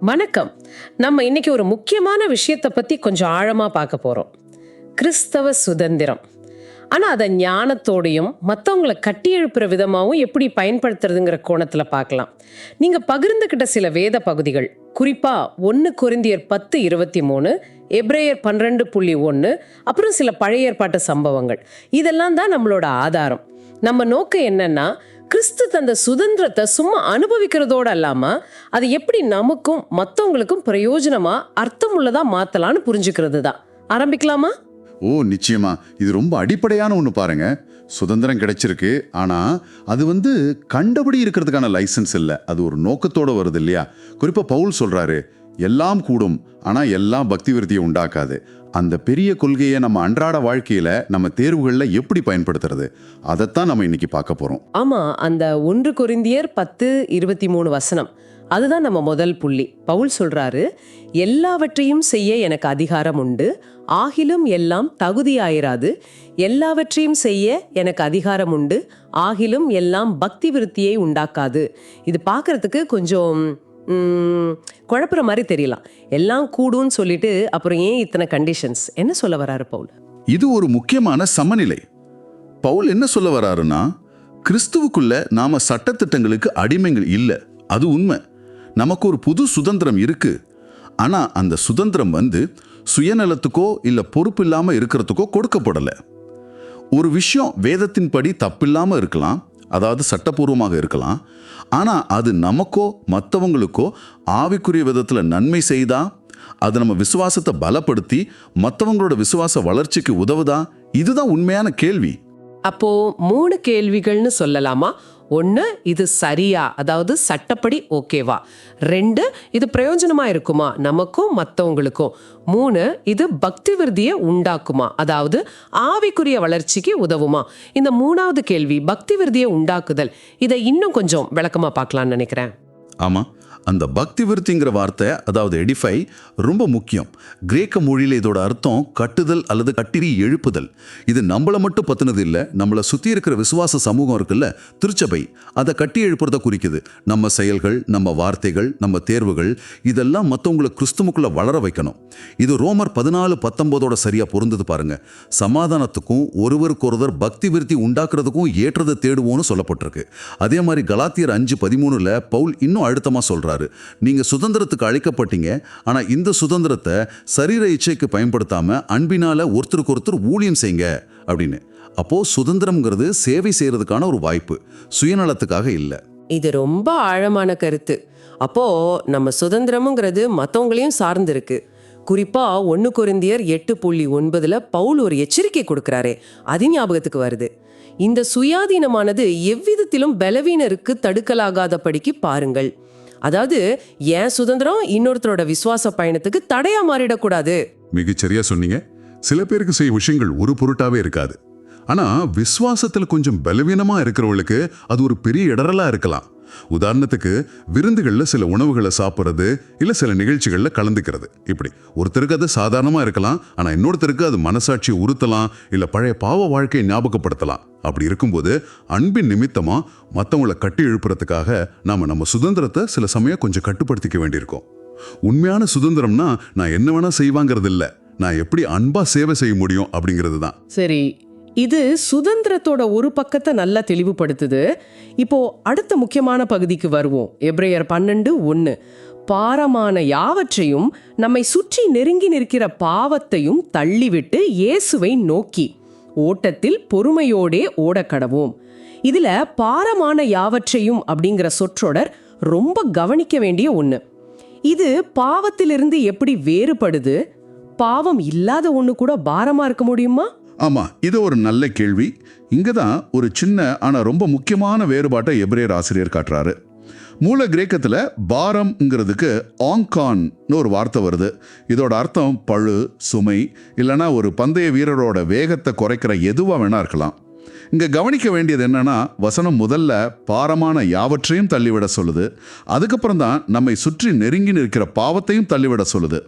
வணக்கம். நம்ம இன்னைக்கு ஒரு முக்கியமான விஷயத்தை பத்தி கொஞ்சம் ஆழமா பார்க்க போறோம். கிறிஸ்தவ சுதந்திரம். ஆனா அதை ஞானத்தோடையும் மற்றவங்களை கட்டி எழுப்புற விதமாகவும் எப்படி பயன்படுத்துறதுங்கிற கோணத்துல பார்க்கலாம். நீங்க பகிர்ந்துக்கிட்ட சில வேத பகுதிகள் குறிப்பா ஒன்று கொரிந்தியர் பத்து இருபத்தி மூணு எப்ரேயர் பன்னிரெண்டு புள்ளி ஒன்று அப்புறம் சில பழைய ஏற்பாட்டு சம்பவங்கள். இதெல்லாம் தான் நம்மளோட ஆதாரம். நம்ம நோக்கம் என்னன்னா கிறிஸ்து தந்த சுதந்திரத்தை சும்மா அனுபவிக்கிறதோட அல்லாம அது எப்படி நமக்கும் மற்றவங்களுக்கும் பிரயோஜனமா அர்த்தமுள்ளதா மாத்தலாம்னு புரிஞ்சுக்கிறது தான் ஆரம்பிக்கலாமா? ஓ நிச்சயமா. இது ரொம்ப அடிப்படையான ஒன்று பாருங்க. சுதந்திரம் கிடைச்சிருக்கு. ஆனால் அது வந்து கண்டபடி இருக்கிறதுக்கான லைசன்ஸ் இல்லை. அது ஒரு நோக்கத்தோடு வருது இல்லையா? குறிப்பாக பவுல் சொல்கிறாரு எல்லாம் கூடும். ஆனால் எல்லாம் பக்தி விருத்தியை உண்டாக்காது. அந்த பெரிய கொள்கையை நம்ம அன்றாட வாழ்க்கையில நம்ம தேர்வுகளில் எப்படி பயன்படுத்துறது? அதைத்தான் நம்ம இன்னைக்கு பார்க்க போறோம். ஆமா அந்த ஒன்று குறிந்தியர் பத்து இருபத்தி மூணு வசனம். அதுதான் நம்ம முதல் புள்ளி. பவுல் சொல்றாரு எல்லாவற்றையும் செய்ய எனக்கு அதிகாரம் உண்டு. ஆகிலும் எல்லாம் தகுதியாயிராது. எல்லாவற்றையும் செய்ய எனக்கு அதிகாரம் உண்டு. ஆகிலும் எல்லாம் பக்தி விருத்தியை உண்டாக்காது. இது பார்க்கறதுக்கு கொஞ்சம் குழப்புற மாதிரி தெரியலாம். எல்லாம் கூடும்னு சொல்லிட்டு அப்புறம் ஏன் இத்தனை கண்டிஷன்ஸ் என்ன சொல்ல வராரு பவுல்? இது ஒரு முக்கியமான சமநிலை. பவுல் என்ன சொல்ல வராருன்னா கிறிஸ்துவுக்குள்ள நாம சட்டத்திட்டங்களுக்கு அடிமைகள் இல்லை. அது உண்மை. நமக்கு ஒரு புது சுதந்திரம் இருக்கு. ஆனா அந்த சுதந்திரம் வந்து சுயநலத்துக்கோ இல்ல பொறுப்பு இல்லாம இருக்கிறதுக்கோ கொடுக்கப்படலை. ஒரு விஷயம் வேதத்தின்படி தப்பில்லாமல் இருக்கலாம். அதாவது சட்டபூர்வமாக இருக்கலாம். ஆனால் அது நமக்கோ மற்றவங்களுக்கோ ஆவிக்குரிய விதத்தில் நன்மை செய்தா? அது நம்ம விசுவாசத்தை பலப்படுத்தி மற்றவங்களோட விசுவாச வளர்ச்சிக்கு உதவுதா? இதுதான் உண்மையான கேள்வி. அப்போ மூணு கேள்விகள்னு சொல்லலாமா? ஒன்று இது சரியா? அதாவது சட்டப்படி ஓகேவா? ரெண்டு இது பிரயோஜனமா இருக்குமா? நமக்கும் மற்றவங்களுக்கும் மூணு இது பக்தி விருதியை உண்டாக்குமா? அதாவது ஆவிக்குரிய வளர்ச்சிக்கு உதவுமா? இந்த மூணாவது கேள்வி பக்தி விருதியை உண்டாக்குதல். இதை இன்னும் கொஞ்சம் விளக்கமா பார்க்கலாம்னு நினைக்கிறேன். ஆமாம் அந்த பக்தி விருத்திங்கிற வார்த்தை அதாவது எடிஃபை ரொம்ப முக்கியம். கிரேக்க மொழியில் இதோட அர்த்தம் கட்டுதல் அல்லது கட்டிரி எழுப்புதல். இது நம்மளை மட்டும் பத்தினது இல்லை நம்மளை சுற்றி இருக்கிற விசுவாச சமூகம் இருக்குல்ல திருச்சபை. அதை கட்டி எழுப்புறத குறிக்குது. நம்ம செயல்கள் நம்ம வார்த்தைகள் நம்ம தேர்வுகள் இதெல்லாம் மற்றவங்களை கிறிஸ்துவுக்குள்ளே வளர வைக்கணும். இது ரோமர் பதினாலு பத்தொன்பதோட சரியாக பொருந்தது பாருங்க. சமாதானத்துக்கும் ஒருவருக்கொருவர் பக்தி விருத்தி உண்டாக்குறதுக்கும் ஏற்றதை தேடுவோம்னு சொல்லப்பட்டிருக்கு. அதே மாதிரி கலாத்தியர் அஞ்சு பதிமூணுல பவுல் இன்னும் அழுத்தமாக சொல்கிறார் சொல்கிறாரு நீங்கள் சுதந்திரத்துக்கு அழைக்கப்பட்டீங்க. ஆனால் இந்த சுதந்திரத்தை சரீர இச்சைக்கு பயன்படுத்தாமல் அன்பினால் ஒருத்தருக்கு ஒருத்தர் ஊழியம் செய்யுங்க அப்படின்னு. அப்போது சுதந்திரம்ங்கிறது சேவை செய்கிறதுக்கான ஒரு வாய்ப்பு. சுயநலத்துக்காக இல்லை. இது ரொம்ப ஆழமான கருத்து. அப்போது நம்ம சுதந்திரமுங்கிறது மற்றவங்களையும் சார்ந்திருக்கு. குறிப்பாக ஒன்று குருந்தியர் எட்டு புள்ளி ஒன்பதில் பவுல் ஒரு எச்சரிக்கை கொடுக்குறாரே. அது ஞாபகத்துக்கு வருது. இந்த சுயாதீனமானது எவ்விதத்திலும் பலவீனருக்கு தடுக்கலாகாதபடிக்கு பாருங்கள். அதாவது என் சுதந்திரம் இன்னொருத்தரோட விசுவாச பயணத்துக்கு தடையா மாறிடக்கூடாது? மிகச்சரியா சொன்னீங்க. சில பேருக்கு செய்ய விஷயங்கள் ஒரு பொருட்டாவே இருக்காது. ஆனா விசுவாசத்துல கொஞ்சம் பலவீனமா இருக்கிறவங்களுக்கு அது ஒரு பெரிய இடரலா இருக்கலாம். உதாரணத்துக்கு விருந்துகளில் சில உணவுகளை சாப்பிட்றது இல்ல சில நிகழ்ச்சிகள்ல கலந்துக்கிறது. இப்படி. ஒருத்தருக்கு அது சாதாரணமா இருக்கலாம் ஆனா இன்னொருத்தருக்கு அது மனசாட்சியை உறுத்தலாம் இல்ல பழைய பாவ வாழ்க்கையை ஞாபகப்படுத்தலாம். அப்படி இருக்கும்போது அன்பின் நிமித்தமா மற்றவங்களை கட்டி எழுப்புறதுக்காக நாம நம்ம சுதந்திரத்தை சில சமயம் கொஞ்சம் கட்டுப்படுத்திக்க வேண்டியிருக்கோம். உண்மையான சுதந்திரம்னா நான் என்ன வேணா செய்வாங்கிறது இல்ல நான் எப்படி அன்பா சேவை செய்ய முடியும் அப்படிங்கிறது தான். சரி. இது சுதந்திரத்தோட ஒரு பக்கத்தை நல்லா தெளிவுபடுத்துது. இப்போ அடுத்த முக்கியமான பகுதிக்கு வருவோம். எப்ரேயர் பன்னெண்டு ஒன்று பாரமான யாவற்றையும் நம்மை சுற்றி நெருங்கி நிற்கிற பாவத்தையும் தள்ளிவிட்டு இயேசுவை நோக்கி ஓட்டத்தில் பொறுமையோடே ஓடக்கடவோம் இதில் பாரமான யாவற்றையும் அப்படிங்கிற சொற்றொடர் ரொம்ப கவனிக்க வேண்டிய ஒன்று இது பாவத்திலிருந்து எப்படி வேறுபடுது? பாவம் இல்லாத ஒன்று கூட பாரமாக இருக்க முடியுமா? ஆமாம் இது ஒரு நல்ல கேள்வி. இங்கே தான் ஒரு சின்ன ஆனால் ரொம்ப முக்கியமான வேறுபாட்டை எப்ரேர் ஆசிரியர் காட்டுறாரு. மூல கிரேக்கத்தில் பாரம்ங்கிறதுக்கு ஆங்கான்னு ஒரு வார்த்தை வருது. இதோட அர்த்தம் பழு சுமை இல்லைன்னா ஒரு பந்தய வீரரோட வேகத்தை குறைக்கிற எதுவாக வேணா இருக்கலாம். இங்கே கவனிக்க வேண்டியது என்னன்னா வசனம் முதல்ல பாரமான யாவற்றையும் தள்ளிவிட சொல்லுது. அதுக்கப்புறம் தான் நம்மை சுற்றி நெருங்கி நிற்கிற பாவத்தையும் தள்ளிவிட சொல்லுது.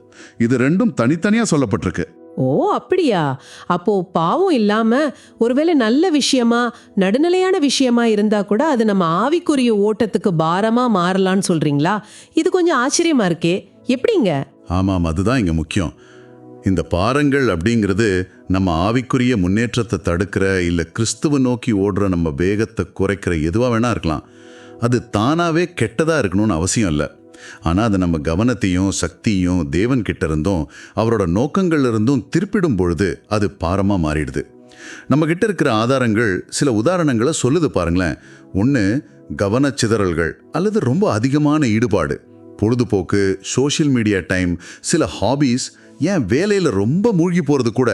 இது ரெண்டும் தனித்தனியாக சொல்லப்பட்டிருக்கு. ஓ அப்படியா? அப்போ பாவம் இல்லாம ஒருவேளை நல்ல விஷயமா நடுநிலையான விஷயமா இருந்தா கூட அது நம்ம ஆவிக்குரிய ஓட்டத்துக்கு பாரமா மாறலாம்னு சொல்றீங்களா? இது கொஞ்சம் ஆச்சரியமா இருக்கே. எப்படிங்க? ஆமாம் அதுதான் இங்கே முக்கியம். இந்த பாரங்கள் அப்படிங்கிறது நம்ம ஆவிக்குரிய முன்னேற்றத்தை தடுக்கிற இல்லை கிறிஸ்துவ நோக்கி ஓடுற நம்ம வேகத்தை குறைக்கிற எதுவாக வேணா இருக்கலாம். அது தானாகவே கெட்டதாக இருக்கணும்னு அவசியம் இல்லை. ஆனால் அதை நம்ம கவனத்தையும் சக்தியும் தேவன் கிட்ட இருந்தும் அவரோட நோக்கங்கள்ல இருந்தும் திருப்பிடும் பொழுது அது பாரமாக மாறிடுது. நம்ம கிட்ட இருக்கிற ஆதாரங்கள் சில உதாரணங்களை சொல்லுது பாருங்களேன். ஒன்று கவனச்சிதறல்கள் அல்லது ரொம்ப அதிகமான ஈடுபாடு. பொழுதுபோக்கு சோஷியல் மீடியா டைம் சில ஹாபீஸ் ஏன் வேலையில் ரொம்ப மூழ்கி போகிறது கூட.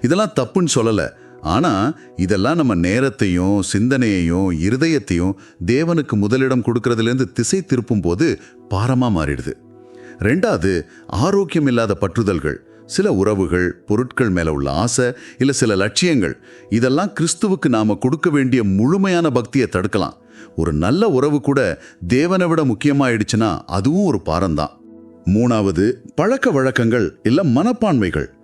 இதெல்லாம் தப்புன்னு சொல்லலை. ஆனால் இதெல்லாம் நம்ம நேரத்தையும் சிந்தனையையும் இருதயத்தையும் தேவனுக்கு முதலிடம் கொடுக்கறதுலேருந்து திசை திருப்பும் போது பாரமாக மாறிடுது. ரெண்டாவது ஆரோக்கியம் இல்லாத பற்றுதல்கள். சில உறவுகள் பொருட்கள் மேல உள்ள ஆசை இல்ல சில லட்சியங்கள். இதெல்லாம் கிறிஸ்துவுக்கு நாம கொடுக்க வேண்டிய முழுமையான பக்தியை தடுக்கலாம். ஒரு நல்ல உறவு கூட தேவனை விட முக்கியமாயிடுச்சுன்னா அதுவும் ஒரு பாரம்தான். மூணாவது பழக்க வழக்கங்கள் இல்ல மனப்பான்மைகள்.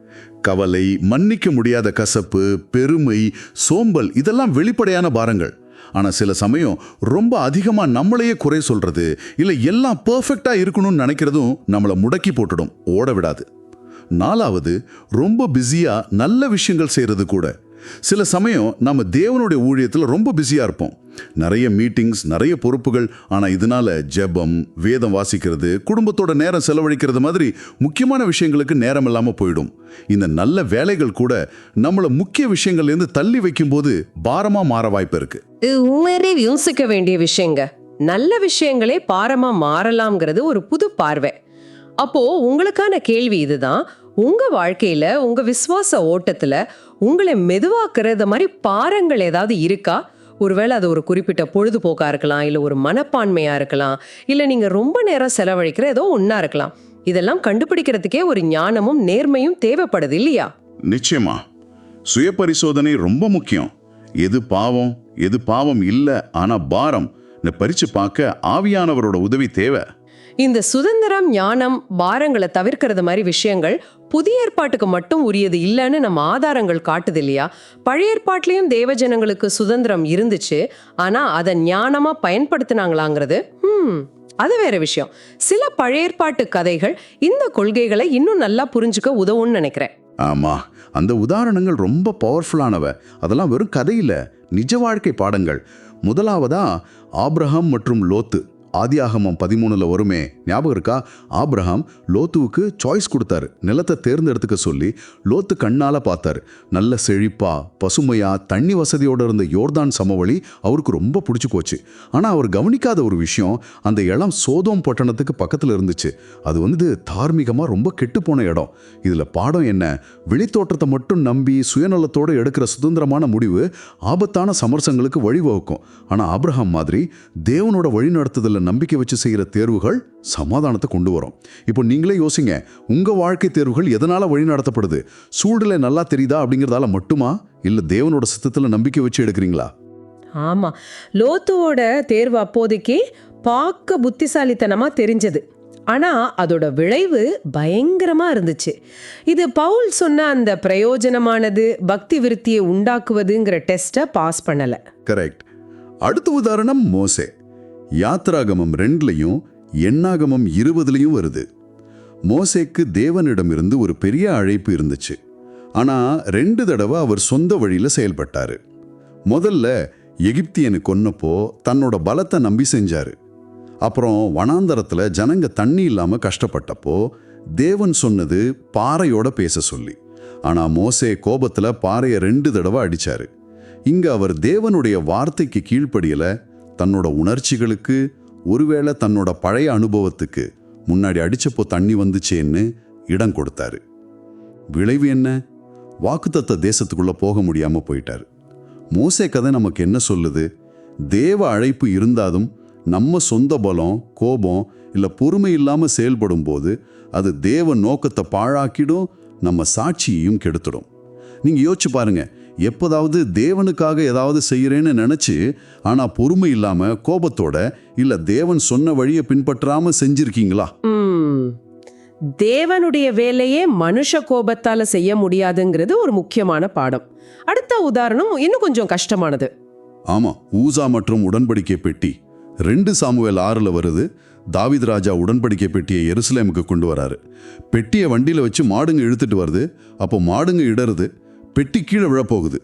கவலை மன்னிக்க முடியாத கசப்பு பெருமை சோம்பல் இதெல்லாம் வெளிப்படையான பாரங்கள். ஆனால் சில சமயம் ரொம்ப அதிகமாக நம்மளையே குறை சொல்கிறது இல்லை எல்லாம் பர்ஃபெக்டாக இருக்கணும்னு நினைக்கிறதும் நம்மளை முடக்கி போட்டுடும் ஓட விடாது. நாலாவது ரொம்ப பிஸியாக நல்ல விஷயங்கள் செய்கிறது கூட. சில சமயம் நம்ம தேவனுடைய ஊழியத்தில் ரொம்ப பிஸியாக இருப்போம். நிறைய மீட்டிங்ஸ் நிறைய பொறுப்புகள் ஆனால் இதனால ஜெபம் வேதம் வாசிக்கிறது குடும்பத்தோட நேரம் செலவழிக்கிறது மாதிரி முக்கியமான விஷயங்களுக்கு நேரம் இல்லாமல் போயிடும். இந்த நல்ல வேலைகள் கூட நம்மளை முக்கிய விஷயங்கள்லேருந்து தள்ளி வைக்கும்போது பாரமாக மாற வாய்ப்பு இருக்கு. இது உண்மையிலே யோசிக்க வேண்டிய விஷயங்க. நல்ல விஷயங்களே பாரமாக மாறலாம்ங்கிறது ஒரு புது பார்வை. அப்போ உங்களுக்கான கேள்வி இதுதான். உங்கள் வாழ்க்கையில் உங்கள் விசுவாச ஓட்டத்தில் உங்களை மெதுவாக்குறது மாதிரி பாரங்கள் ஏதாவது இருக்கா? ஒருவேளை அது ஒரு குறிப்பிட்ட பொழுதுபோக்காக இருக்கலாம் இல்லை ஒரு மனப்பான்மையாக இருக்கலாம் இல்லை நீங்கள் ரொம்ப நேரம் செலவழிக்கிற ஏதோ ஒன்றா இருக்கலாம். இதெல்லாம் கண்டுபிடிக்கிறதுக்கே ஒரு ஞானமும் நேர்மையும் தேவைப்படுது இல்லையா? நிச்சயமா. சுய பரிசோதனை ரொம்ப முக்கியம். எது பாவம் எது பாவம் இல்லை ஆனால் பாரம். பறித்து பார்க்க ஆவியானவரோட உதவி தேவை. இந்த சுதந்திரம் ஞானம் பாரங்களை தவிர்க்கிறது மாதிரி விஷயங்கள் புதிய ஏற்பாட்டுக்கு மட்டும் உரியது இல்லைன்னு நம்ம ஆதாரங்கள் காட்டுது இல்லையா? பழைய ஏற்பாட்லேயும் தேவஜனங்களுக்கு சுதந்திரம் இருந்துச்சு. ஆனால் அதை ஞானமாக பயன்படுத்தினாங்களாங்கிறது ம் அது வேற விஷயம். சில பழைய ஏற்பாட்டு கதைகள் இந்த கொள்கைகளை இன்னும் நல்லா புரிஞ்சுக்க உதவும்னு நினைக்கிறேன். ஆமா அந்த உதாரணங்கள் ரொம்ப பவர்ஃபுல்லானவ அதெல்லாம் வெறும் கதையில நிஜ வாழ்க்கை பாடங்கள். முதலாவதா ஆப்ரஹாம் மற்றும் லோத்து. ஆதியாகமம் பதிமூணுல வருமே. ஞாபகம் இருக்கா? ஆப்ரஹாம் லோத்துவுக்கு சாய்ஸ் கொடுத்தாரு. நிலத்தை தேர்ந்தெடுத்துக்க சொல்லி லோத்து கண்ணால பார்த்தாரு. நல்ல செழிப்பா பசுமையா தண்ணி வசதியோட இருந்த யோர்தான் சமவெளி அவருக்கு ரொம்ப பிடிச்சு போச்சு. ஆனா அவர் கவனிக்காத ஒரு விஷயம் அந்த இளம் சோதோம் பட்டணத்துக்கு பக்கத்துல இருந்துச்சு. அது வந்து தார்மீகமா ரொம்ப கெட்டுப்போன இடம். இதுல பாடம் என்ன? வெளித்தோற்றத்தை மட்டும் நம்பி சுயநலத்தோட எடுக்கிற சுதந்திரமான முடிவு ஆபத்தான சமரசங்களுக்கு வழிவகுக்கும். ஆனா ஆப்ரஹாம் மாதிரி தேவனோட வழிநடத்துதல நம்பிக்கை வச்சு செய்யற தேர்வுகள் சமாதானத்தை கொண்டு வரும். இப்போ நீங்களே யோசிங்க உங்க வாழ்க்கை தேர்வுகள் எதனால வழி நடத்தப்படுது? சூழ்நிலை நல்லா தெரியுதா அப்படிங்கறதால மட்டுமா? இல்ல தேவனோட சித்தத்துல நம்பிக்கை வச்சு எடுக்கிறீங்களா? ஆமா. லோத்துவோட தேர்வு அப்போதைக்கு பார்க்க புத்திசாலித்தனமா தெரிஞ்சது. ஆனா அதோட விளைவு பயங்கரமா இருந்துச்சு. இது பவுல் சொன்ன அந்த பிரயோஜனமானது பக்தி விருத்தியை உண்டாக்குவதுங்கிற டெஸ்ட்டை பாஸ் பண்ணல. கரெக்ட். அடுத்த உதாரணம் மோசே. யாத்ராகமம் ரெண்டுலையும் எண்ணாகமம் இருபதுலையும் வருது. மோசேக்கு தேவனிடமிருந்து ஒரு பெரிய அழைப்பு இருந்துச்சு. ஆனா ரெண்டு தடவை அவர் சொந்த வழியில் செயல்பட்டாரு. முதல்ல எகிப்தியனு கொன்னப்போ தன்னோட பலத்தை நம்பி செஞ்சாரு. அப்புறம் வனாந்தரத்துல ஜனங்க தண்ணி இல்லாம கஷ்டப்பட்டப்போ தேவன் சொன்னது பாறையோட பேச சொல்லி. ஆனா மோசே கோபத்துல பாறையை ரெண்டு தடவை அடிச்சாரு. இங்க அவர் தேவனுடைய வார்த்தைக்கு கீழ்ப்படியலை தன்னோட உணர்ச்சிகளுக்கு ஒருவேளை தன்னோட பழைய அனுபவத்துக்கு முன்னாடி அடிச்சப்போ தண்ணி வந்துச்சேன்னு இடம் கொடுத்தாரு. விளைவு என்ன? வாக்குத்தத்த தேசத்துக்குள்ள போக முடியாம போயிட்டாரு. மோசே கதை நமக்கு என்ன சொல்லுது? தேவ அழைப்பு இருந்தாலும் நம்ம சொந்த பலம் கோபம் இல்லை பொறுமை இல்லாமல் செயல்படும் போது அது தேவ நோக்கத்தை பாழாக்கிடும் நம்ம சாட்சியையும் கெடுத்துடும். நீங்க யோசிச்சு பாருங்க எப்போதாவது தேவனுக்காக ஏதாவது செய்யறேன்னு நினைச்சு ஆனா பொறுமை இல்லாம கோபத்தோட இல்ல தேவன் சொன்ன வழியை பின்பற்றாம செஞ்சிருக்கீங்களா? தேவனுடைய வேலையே மனுஷ கோபத்தால செய்ய முடியாதுங்கிறது ஒரு முக்கியமான பாடம். அடுத்த உதாரணம் இன்னும் கொஞ்சம் கஷ்டமானது. ஆமா ஊசா மற்றும் உடன்படிக்கை பெட்டி. ரெண்டு சாமுவேல் ஆறுல வருது தாவீது ராஜா உடன்படிக்கை பெட்டியை எருசலேமுக்கு கொண்டு வராரு. பெட்டியை வண்டியில வச்சு மாடுங்க இழுத்துட்டு வருது அப்போ மாடுங்க இடறுது பெட்டி கீழே விழப்போகுது.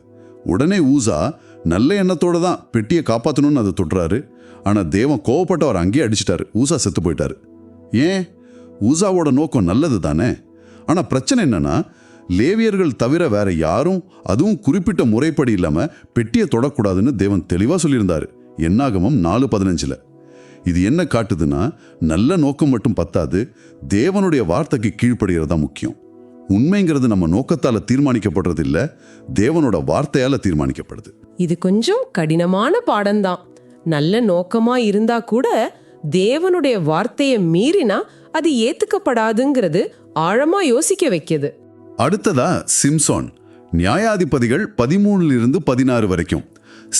உடனே ஊசா நல்ல எண்ணத்தோட தான் பெட்டியை காப்பாற்றணும்னு அதை தொட்டுறாரு ஆனா தேவன் கோவப்பட்டவர் அங்கேயே அடிச்சிட்டாரு. ஊசா செத்து போயிட்டாரு. ஏன்? ஊசாவோட நோக்கம் நல்லது தானே? ஆனா பிரச்சனை என்னன்னா லேவியர்கள் தவிர வேற யாரும் அதுவும் குறிப்பிட்ட முறைப்படி இல்லாம பெட்டியை தொடக்கூடாதுன்னு தேவன் தெளிவா சொல்லியிருந்தாரு. என்னாகமம் நாலு பதினஞ்சுல. இது என்ன காட்டுதுன்னா நல்ல நோக்கம் மட்டும் பத்தாது தேவனுடைய வார்த்தைக்கு கீழ்ப்படுகிறது தான் முக்கியம். உண்மைங்கிறது நம்ம நோக்கத்தால தீர்மானிக்கப்படுறது இல்ல தேவனோட வார்த்தையால தீர்மானிக்கப்படுது. இது கொஞ்சம் கடினமான பாடம்தான். நல்ல நோக்கமா இருந்தா கூட தேவனுடைய வார்த்தையை மீறினா அது ஏத்துக்கப்படாதுங்கிறது ஆழமா யோசிக்க வைக்குது. அடுத்ததா சிம்சோன். நியாயாதிபதிகள் பதிமூணுல இருந்து பதினாறு வரைக்கும்.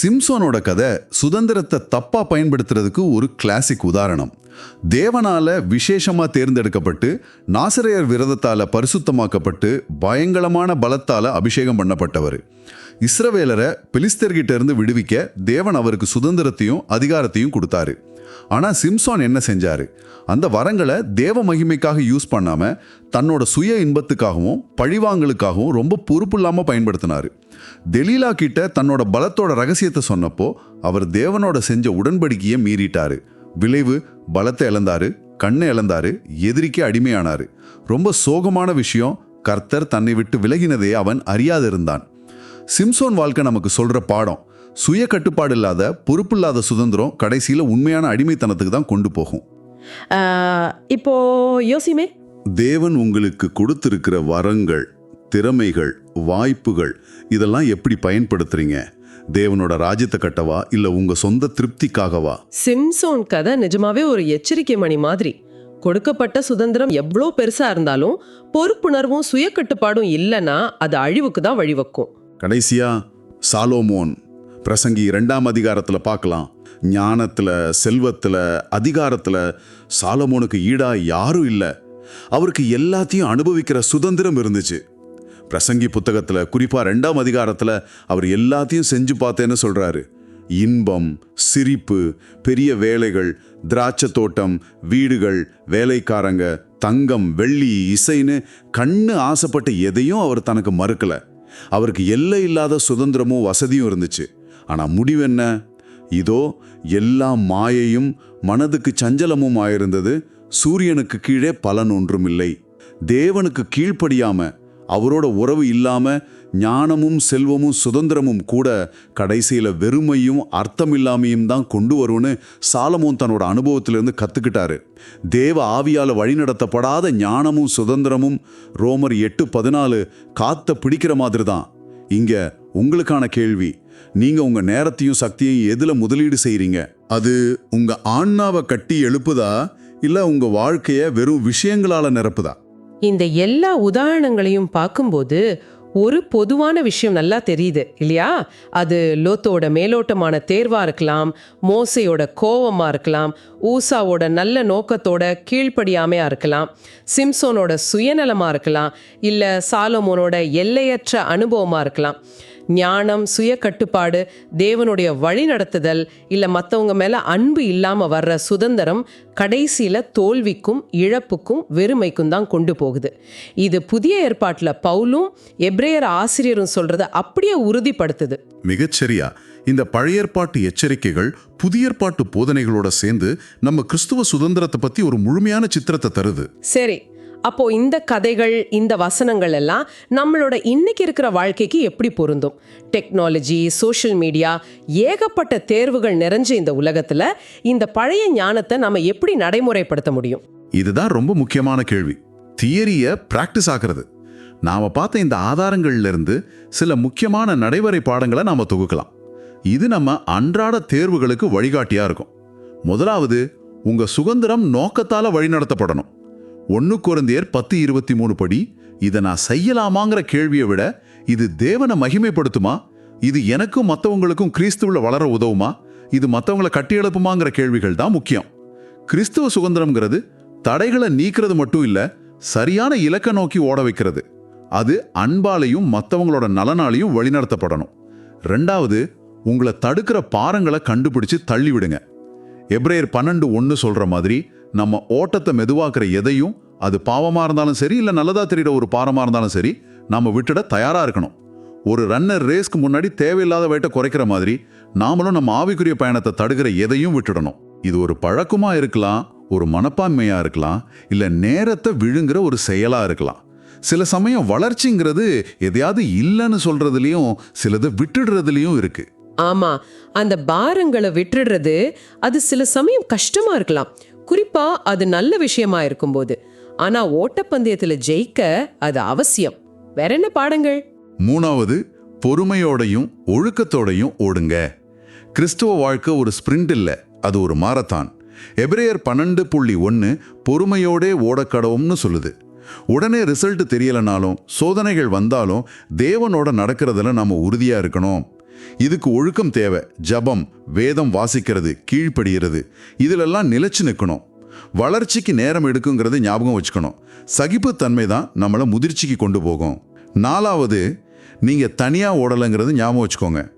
சிம்சோனோட கதை சுதந்திரத்தை தப்பா பயன்படுத்துறதுக்கு ஒரு கிளாசிக் உதாரணம். தேவனால விசேஷமா தேர்ந்தெடுக்கப்பட்டு நாசரையர் விரதத்தால பரிசுத்தமாக்கப்பட்டு பயங்கரமான பலத்தால அபிஷேகம் பண்ணப்பட்டவர். இஸ்ரவேலரை பிலிஸ்தர்கிட்ட இருந்து விடுவிக்க தேவன் அவருக்கு சுதந்திரத்தையும் அதிகாரத்தையும் கொடுத்தாரு. ஆனால் சிம்சான் என்ன செஞ்சாரு? அந்த வரங்களை தேவ மகிமைக்காக யூஸ் பண்ணாம தன்னோட சுய இன்பத்துக்காகவும் பழிவாங்கலுக்காகவும் ரொம்ப பொறுப்பு இல்லாமல் பயன்படுத்தினாரு. தெலீலா கிட்ட தன்னோட பலத்தோட ரகசியத்தை சொன்னப்போ அவர் தேவனோட செஞ்ச உடன்படிக்கையை மீறிட்டாரு. விளைவு பலத்தை இழந்தாரு கண்ணை இழந்தாரு எதிரிக்கே அடிமையானாரு. ரொம்ப சோகமான விஷயம் கர்த்தர் தன்னை விட்டு விலகினதே அவன் அறியாதிருந்தான். சிம்சோன் வாழ்க்கை நமக்கு சொல்ற பாடம் சுய கட்டுப்பாடு இல்லாத பொறுப்பில்லாத சுதந்திரம் கடைசியில உண்மையான அடிமைத்தனத்துக்கு தான் கொண்டு போகும். இப்போ யோசிமே தேவன் உங்களுக்கு கொடுத்திருக்கிற வரங்கள் திறமைகள் வாய்ப்புகள் இதெல்லாம் எப்படி பயன்படுத்துறீங்க? தேவனோட ராஜ்யத்தை கட்டவா இல்ல உங்க சொந்த திருப்திக்காகவா? சிம்சோன் கதை நிஜமாவே ஒரு எச்சரிக்கை மணி மாதிரி. கொடுக்கப்பட்ட சுதந்திரம் எவ்வளோ பெருசா இருந்தாலும் பொறுப்புணர்வும் சுய கட்டுப்பாடும் இல்லைன்னா அது அழிவுக்கு தான் வழிவக்கும். கடைசியா சாலோமோன் பிரசங்கி இரண்டாம் அதிகாரத்துல பார்க்கலாம். ஞானத்துல செல்வத்துல அதிகாரத்துல சாலமோனுக்கு ஈடா யாரும் இல்ல. அவருக்கு எல்லாத்தையும் அனுபவிக்கிற சுதந்திரம் இருந்துச்சு. பிரசங்கி புத்தகத்துல குறிப்பாக ரெண்டாம் அதிகாரத்துல அவர் எல்லாத்தையும் செஞ்சு பார்த்தேன்னு சொல்றாரு. இன்பம் சிரிப்பு பெரிய வேலைகள் திராட்சை தோட்டம் வீடுகள் வேலைக்காரங்க தங்கம் வெள்ளி இசைன்னு கண்ணு ஆசைப்பட்ட எதையும் அவர் தனக்கு மறுக்கல. அவருக்கு எல்லை இல்லாத சுதந்திரமும் வசதியும் இருந்துச்சு. ஆனா முடிவு என்ன? இதோ எல்லா மாயையும் மனதுக்கு சஞ்சலமும் ஆயிருந்தது. சூரியனுக்கு கீழே பலன் ஒன்றும் இல்லை தேவனுக்கு கீழ்ப்படியாம அவரோட உறவு இல்லாமல் ஞானமும் செல்வமும் சுதந்திரமும் கூட கடைசியில் வெறுமையும் அர்த்தம் இல்லாமையும் தான் கொண்டு வரும்னு சாலமோன் தன்னோட அனுபவத்திலிருந்து கற்றுக்கிட்டாரு தேவ ஆவியால் வழிநடத்தப்படாத ஞானமும் சுதந்திரமும் ரோமர் எட்டு பதினாலு காத்த பிடிக்கிற மாதிரி தான் இங்கே உங்களுக்கான கேள்வி நீங்கள் உங்கள் நேரத்தையும் சக்தியையும் எதில் முதலீடு செய்கிறீங்க அது உங்கள் ஆன்மாவை கட்டி எழுப்புதா இல்லை உங்கள் வாழ்க்கையை வெறும் விஷயங்களால நிரப்புதா? இந்த எல்லா உதாரணங்களையும் பார்க்கும்போது ஒரு பொதுவான விஷயம் நல்லா தெரியுது இல்லையா? அது லோத்தோட மேலோட்டமான தேர்வா இருக்கலாம் மோசையோட கோவமா இருக்கலாம் ஊசாவோட நல்ல நோக்கத்தோட கீழ்ப்படியாமையா இருக்கலாம் சிம்சோனோட சுயநலமா இருக்கலாம் இல்ல சாலமோனோட எல்லையற்ற அனுபவமா இருக்கலாம். ஞானம் சுய கட்டுப்பாடு தேவனுடைய வழி நடத்துதல் இல்லை மற்றவங்க மேலே அன்பு இல்லாமல் வர்ற சுதந்திரம் கடைசியில் தோல்விக்கும் இழப்புக்கும் வெறுமைக்கும் தான் கொண்டு போகுது. இது புதிய ஏற்பாட்டில் பவுலும் எப்ரேயர் ஆசிரியரும் சொல்கிறத அப்படியே உறுதிப்படுத்துது. மிகச்சரியா. இந்த பழைய ஏற்பாட்டு எச்சரிக்கைகள் புதிய ஏற்பாட்டு போதனைகளோட சேர்ந்து நம்ம கிறிஸ்துவ சுதந்திரத்தை பத்தி ஒரு முழுமையான சித்திரத்தை தருது. சரி அப்போ இந்த கதைகள் இந்த வசனங்கள் எல்லாம் நம்மளோட இன்னைக்கு இருக்கிற வாழ்க்கைக்கு எப்படி பொருந்தும்? டெக்னாலஜி சோஷியல் மீடியா ஏகப்பட்ட தேர்வுகள் நிறைஞ்ச இந்த உலகத்துல இந்த பழைய ஞானத்தை நம்ம எப்படி நடைமுறைப்படுத்த முடியும்? இதுதான் ரொம்ப முக்கியமான கேள்வி. தியரியை பிராக்டிஸ் ஆக்குறது. நாம் பார்த்த இந்த ஆதாரங்கள்லேருந்து சில முக்கியமான நடைமுறை பாடங்களை நாம் தொகுக்கலாம். இது நம்ம அன்றாட தேர்வுகளுக்கு வழிகாட்டியாக இருக்கும். முதலாவது உங்கள் சுதந்திரம் நோக்கத்தால் வழிநடத்தப்படணும். ஒன்று குழந்தையர் பத்து இருபத்தி மூணு படி இதை நான் செய்யலாமாங்கிற கேள்வியை விட இது தேவனை மகிமைப்படுத்துமா? இது எனக்கும் மற்றவங்களுக்கும் கிறிஸ்துவில் வளர உதவுமா? இது மற்றவங்களை கட்டி எழுப்புமாங்கிற கேள்விகள் தான் முக்கியம். கிறிஸ்துவ சுதந்திரம்ங்கிறது தடைகளை நீக்கிறது மட்டும் இல்ல சரியான இலக்க நோக்கி ஓட வைக்கிறது. அது அன்பாலையும் மற்றவங்களோட நலனாலையும் வழிநடத்தப்படணும். ரெண்டாவது உங்களை தடுக்கிற பாரங்களை கண்டுபிடிச்சு தள்ளி விடுங்க எப்ரேயர் பன்னெண்டு ஒன்று சொல்ற மாதிரி நம்ம ஓட்டத்தை மெதுவாக்குற எதையும் அது பாவமாக இருந்தாலும் சரி இல்லை நல்லதாக தெரிகிற ஒரு பாரமா இருந்தாலும் சரி நாம விட்டுட தயாராக இருக்கணும். ஒரு ரன்னர் ரேஸ்க்கு முன்னாடி தேவையில்லாத வெயிட்டை குறைக்கிற மாதிரி நாமளும் நம்ம ஆவிக்குரிய பயணத்தை தடுக்கிற எதையும் விட்டுடணும். இது ஒரு பழக்கமாக இருக்கலாம் ஒரு மனப்பான்மையாக இருக்கலாம் இல்லை நேரத்தை விழுங்குற ஒரு செயலாக இருக்கலாம். சில சமயம் வளர்ச்சிங்கிறது எதையாவது இல்லைன்னு சொல்றதுலயும் சிலதை விட்டுடுறதுலயும் இருக்கு. ஆமா அந்த பாரங்களை விட்டுடுறது அது சில சமயம் கஷ்டமா இருக்கலாம். குறிப்பா அது நல்ல விஷயமா இருக்கும்போது. ஆனா ஓட்டப்பந்தயத்துல ஜெயிக்க அது அவசியம். வேற என்ன பாடங்கள்? மூணாவது பொறுமையோடையும் ஒழுக்கத்தோடையும் ஓடுங்க. கிறிஸ்துவ வாழ்க்கை ஒரு ஸ்பிரிண்ட் இல்லை அது ஒரு மாரத்தான். எபிரேயர் பன்னெண்டு புள்ளி ஒன்று பொறுமையோடே ஓடக்கடவும்னு சொல்லுது. உடனே ரிசல்ட் தெரியலனாலும் சோதனைகள் வந்தாலும் தேவனோட நடக்கிறதுல நம்ம உறுதியாக இருக்கணும். இதுக்கு ஒழுக்கம் தேவை ஜபம் வேதம் வாசிக்கிறது கீழ்ப்படுகிறது. இதிலெல்லாம் நிலைச்சு நிற்கணும் வளர்ச்சிக்கு நேரம் எடுக்குங்கிறது ஞாபகம் வச்சுக்கணும். சகிப்புத்தன்மை தான் நம்மளை முதிர்ச்சிக்கு கொண்டு போகும். நாலாவது நீங்க தனியா ஓடலைங்கிறது ஞாபகம் வச்சுக்கோங்க.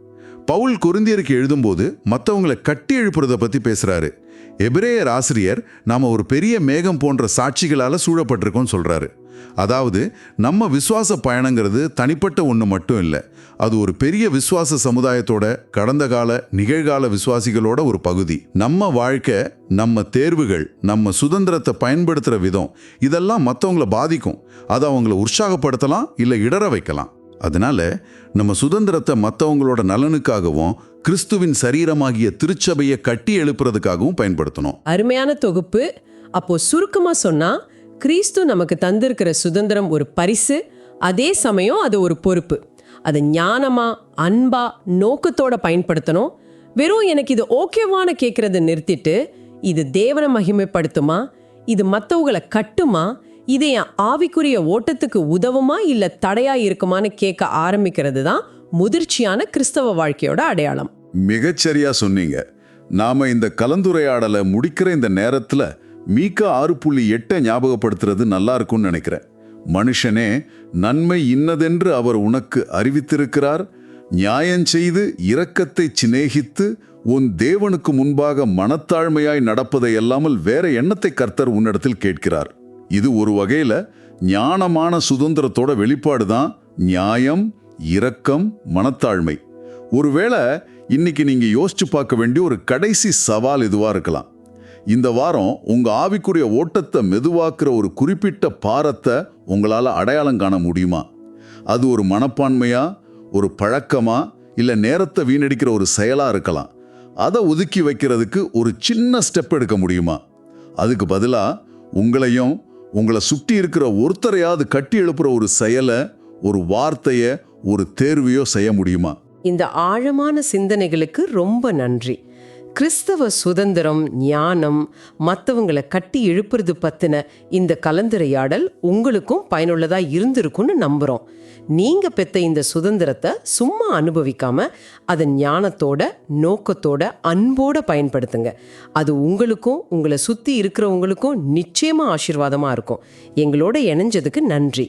பவுல் குருந்தியருக்கு எழுதும்போது மற்றவங்களை கட்டி எழுப்புறதை பத்தி பேசுறாரு. எபிரேயர் ஆசிரியர் நாம ஒரு பெரிய மேகம் போன்ற சாட்சிகளால சூழப்பட்டிருக்கோம்னு சொல்றாரு. அதாவது நம்ம விசுவாச பயணங்கிறது தனிப்பட்ட ஒன்று மட்டும் இல்லை. அது ஒரு பெரிய விசுவாச சமுதாயத்தோட கடந்த கால நிகழ்கால விசுவாசிகளோட ஒரு பகுதி. நம்ம வாழ்க்கை நம்ம தேர்வுகள் நம்ம சுதந்திரத்தை பயன்படுத்துகிற விதம் இதெல்லாம் மற்றவங்கள பாதிக்கும். அது அவங்கள உற்சாகப்படுத்தலாம் இல்லை இடற வைக்கலாம். அதனால நம்ம சுதந்திரத்தை மற்றவங்களோட நலனுக்காகவும் கிறிஸ்துவின் சரீரமாகிய திருச்சபையை கட்டி எழுப்புறதுக்காகவும் பயன்படுத்தணும். அருமையான தொகுப்பு. அப்போ சுருக்கமா சொன்னா கிறிஸ்து நமக்கு தந்திருக்கிற சுதந்திரம் ஒரு பரிசு அதே சமயம் அது ஒரு பொறுப்பு. அது ஞானமாக அன்பா நோக்கத்தோட பயன்படுத்தணும். வெறும் எனக்கு இது ஓகேவான கேட்குறத நிறுத்திட்டு இது தேவனை மகிமைப்படுத்துமா? இது மற்றவங்களை கட்டுமா? இது என் ஆவிக்குரிய ஓட்டத்துக்கு உதவுமா? இல்லை தடையாக இருக்குமான்னு கேட்க ஆரம்பிக்கிறது தான் முதிர்ச்சியான கிறிஸ்தவ வாழ்க்கையோட அடையாளம். மிகச்சரியா சொன்னீங்க. நாம இந்த கலந்துரையாடலை முடிக்கிற இந்த நேரத்தில் மீக்க ஆறு புள்ளி எட்டை ஞாபகப்படுத்துறது நல்லா இருக்கும்னு நினைக்கிறேன். மனுஷனே நன்மை இன்னதென்று அவர் உனக்கு அறிவித்திருக்கிறார். நியாயம் செய்து இரக்கத்தை சிநேகித்து உன் தேவனுக்கு முன்பாக மனத்தாழ்மையாய் நடப்பதை அல்லாமல் வேற எண்ணத்தை கர்த்தர் உன்னிடத்தில் கேட்கிறார். இது ஒரு வகையில ஞானமான சுதந்திரத்தோட வெளிப்பாடு தான் நியாயம் இரக்கம் மனத்தாழ்மை. ஒருவேளை இன்னைக்கு நீங்க யோசிச்சு பார்க்க வேண்டிய ஒரு கடைசி சவால் இதுவா இருக்கலாம். இந்த வாரம் உங்கள் ஆவிக்குரிய ஓட்டத்தை மெதுவாக்குற ஒரு குறிப்பிட்ட பாரத்தை உங்களால் அடையாளம் காண முடியுமா? அது ஒரு மனப்பான்மையா ஒரு பழக்கமா இல்லை நேரத்தை வீணடிக்கிற ஒரு செயலாக இருக்கலாம். அதை ஒதுக்கி வைக்கிறதுக்கு ஒரு சின்ன ஸ்டெப் எடுக்க முடியுமா? அதுக்கு பதிலாக உங்களையும் உங்களை சுற்றி இருக்கிற ஒருத்தரையாவது கட்டி எழுப்புற ஒரு செயலை ஒரு வார்த்தையை ஒரு தேர்வையோ செய்ய முடியுமா? இந்த ஆழமான சிந்தனைகளுக்கு ரொம்ப நன்றி. கிறிஸ்தவ சுதந்திரம் ஞானம் மற்றவங்களை கட்டி எழுப்புறது பற்றின இந்த கலந்துரையாடல் உங்களுக்கும் பயனுள்ளதாக இருந்திருக்கும்னு நம்புகிறோம் நீங்கள் பெற்ற இந்த சுதந்திரத்தை சும்மா அனுபவிக்காம அதை ஞானத்தோட நோக்கத்தோட அன்போடு பயன்படுத்துங்க. அது உங்களுக்கும் உங்களை சுற்றி இருக்கிறவங்களுக்கும் நிச்சயமாக ஆசீர்வாதமாக இருக்கும். எங்களோட இணைஞ்சதுக்கு நன்றி.